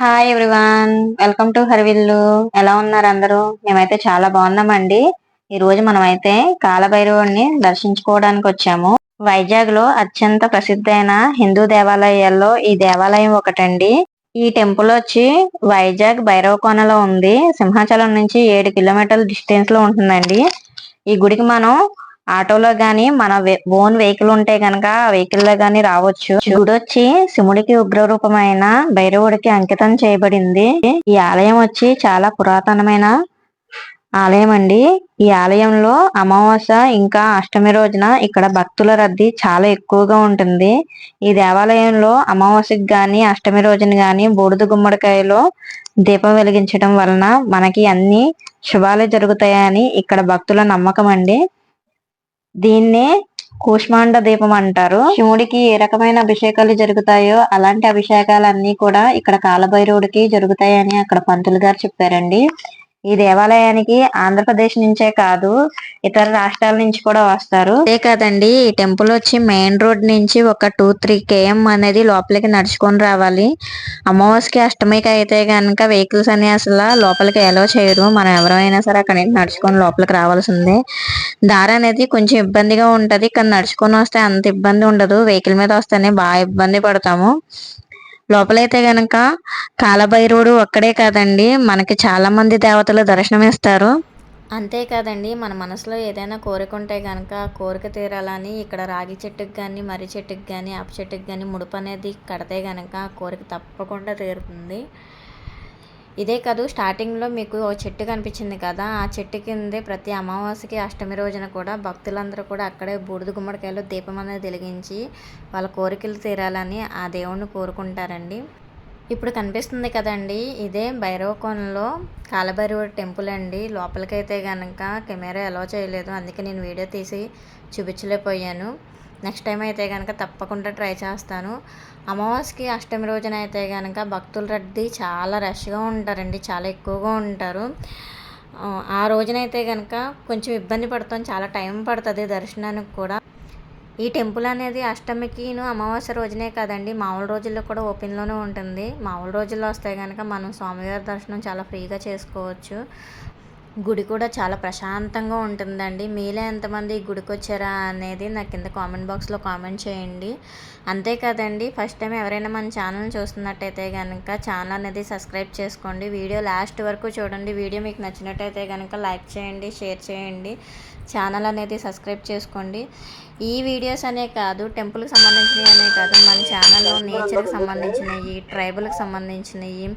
Hi everyone welcome to హరివిల్లు ఎలా ఉన్నారు అందరూ? మేమైతే చాలా బాగున్నామండి. ఈ రోజు మనమైతే కాలభైరవుడిని దర్శించుకోవడానికి వచ్చాము. వైజాగ్లో అత్యంత ప్రసిద్ధమైన హిందూ దేవాలయాల్లో ఈ దేవాలయం ఒకటండి. ఈ టెంపుల్ వచ్చి వైజాగ్ భైరవ కోనలో ఉంది. సింహాచలం నుంచి ఏడు కిలోమీటర్ల డిస్టెన్స్లో ఉంటుందండి. ఈ గుడికి మనం ఆటోలో గాని మన ఓన్ వెహికల్ ఉంటే గనక వెహికల్లో గాని రావచ్చు. గుడొచ్చి శివుడికి ఉగ్రరూపమైన భైరవుడికి అంకితం చేయబడింది. ఈ ఆలయం వచ్చి చాలా పురాతనమైన ఆలయం అండి. ఈ ఆలయంలో అమావాస్య ఇంకా అష్టమి రోజున ఇక్కడ భక్తుల రద్దీ చాలా ఎక్కువగా ఉంటుంది. ఈ దేవాలయంలో అమావాస్యకి గాని అష్టమి రోజున గాని బూడిద గుమ్మడికాయలో దీపం వెలిగించడం వలన మనకి అన్ని శుభాలే జరుగుతాయని ఇక్కడ భక్తుల నమ్మకం అండి. దీన్నే కూష్మాండ దీపం అంటారు. శివుడికి ఏ రకమైన అభిషేకాలు జరుగుతాయో అలాంటి అభిషేకాలన్నీ కూడా ఇక్కడ కాలభైరవుడికి జరుగుతాయని అక్కడ పంతులు గారు చెప్పారండి. ఈ దేవాలయానికి ఆంధ్రప్రదేశ్ నుంచే కాదు ఇతర రాష్ట్రాల నుంచి కూడా వస్తారు. అదే కాదండి ఈ టెంపుల్ వచ్చి మెయిన్ రోడ్ నుంచి ఒక టూ త్రీ కేఎం అనేది లోపలికి నడుచుకొని రావాలి. అమావాస్యకి అష్టమికి అయితే కనుక వెహికల్స్ అని అసలు లోపలికి ఎలా చేయరు. మనం ఎవరైనా సరే అక్కడ నుంచి నడుచుకొని లోపలికి రావాల్సిందే. దారి అనేది కొంచెం ఇబ్బందిగా ఉంటది. కానీ నడుచుకొని వస్తే అంత ఇబ్బంది ఉండదు. వెహికల్ మీద వస్తేనే బాగా ఇబ్బంది పడతాము. లోపలైతే గనక కాలభైరవుడు ఒక్కడే కాదండి. మనకి చాలా మంది దేవతలు దర్శనమిస్తారు అంతేకాదండి మన మనసులో ఏదైనా కోరిక ఉంటే కనుక కోరిక తీరాలని ఇక్కడ రాగి చెట్టుకి కానీ మర్రి చెట్టుకి కానీ అప్ప చెట్టుకి కానీ ముడుపు అనేది కడితే కనుక కోరిక తప్పకుండా తీరుతుంది. ఇదే కాదు స్టార్టింగ్లో మీకు ఓ చెట్టు కనిపించింది కదా ఆ చెట్టు కిందే ప్రతి అమావాస్యకి అష్టమి రోజున కూడా భక్తులందరూ కూడా అక్కడే బూడిద గుమ్మడికాయలు దీపం అనేది వెలిగించి వాళ్ళ కోరికలు తీరాలని ఆ దేవుణ్ణి కోరుకుంటారండి. ఇప్పుడు కనిపిస్తుంది కదండి ఇదే భైరవకోనలో కాలభైరవ టెంపుల్ అండి. లోపలికైతే కనుక కెమెరా అలో చేయలేదు అందుకే నేను వీడియో తీసి చూపించలేకపోయాను. నెక్స్ట్ టైం అయితే కనుక తప్పకుండా ట్రై చేస్తాను. అమావాస్యకి అష్టమి రోజున అయితే కనుక భక్తుల రద్దీ చాలా రష్గా ఉంటారండి చాలా ఎక్కువగా ఉంటారు. ఆ రోజునైతే కనుక కొంచెం ఇబ్బంది పడతాం చాలా టైం పడుతుంది దర్శనానికి కూడా. ఈ టెంపుల్ అనేది అష్టమికిను అమావాస్య రోజునే కదండి మామూలు రోజుల్లో కూడా ఓపెన్లోనే ఉంటుంది. మామూలు రోజుల్లో వస్తే కనుక మనం స్వామివారి దర్శనం చాలా ఫ్రీగా చేసుకోవచ్చు. గుడి కూడా చాలా ప్రశాంతంగా ఉంటుందండి. మీలో ఎంతమంది గుడికి వచ్చారా అనేది నాకు కింద కామెంట్ బాక్స్లో కామెంట్ చేయండి. అంతేకాదండి ఫస్ట్ టైం ఎవరైనా మన ఛానల్ చూస్తున్నట్టయితే కనుక ఛానల్ అనేది సబ్స్క్రైబ్ చేసుకోండి. వీడియో లాస్ట్ వరకు చూడండి. వీడియో మీకు నచ్చినట్టయితే కనుక లైక్ చేయండి షేర్ చేయండి ఛానల్ అనేది సబ్స్క్రైబ్ చేసుకోండి. ఈ వీడియోస్ అనే కాదు టెంపుల్కి సంబంధించినవి అనే కాదు. మన ఛానల్లో నేచర్కి సంబంధించినవి ట్రైబల్కి సంబంధించినవి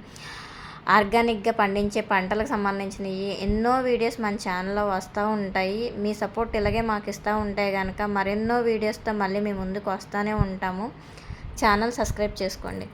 ఆర్గానిక్గా పండించే పంటలకు సంబంధించినవి ఎన్నో వీడియోస్ మన ఛానల్లో వస్తూ ఉంటాయి. మీ సపోర్ట్ ఇలాగే మాకు ఇస్తూ ఉంటే కనుక మరెన్నో వీడియోస్తో మళ్ళీ మీ ముందుకు వస్తూనే ఉంటాము. ఛానల్ సబ్స్క్రైబ్ చేసుకోండి.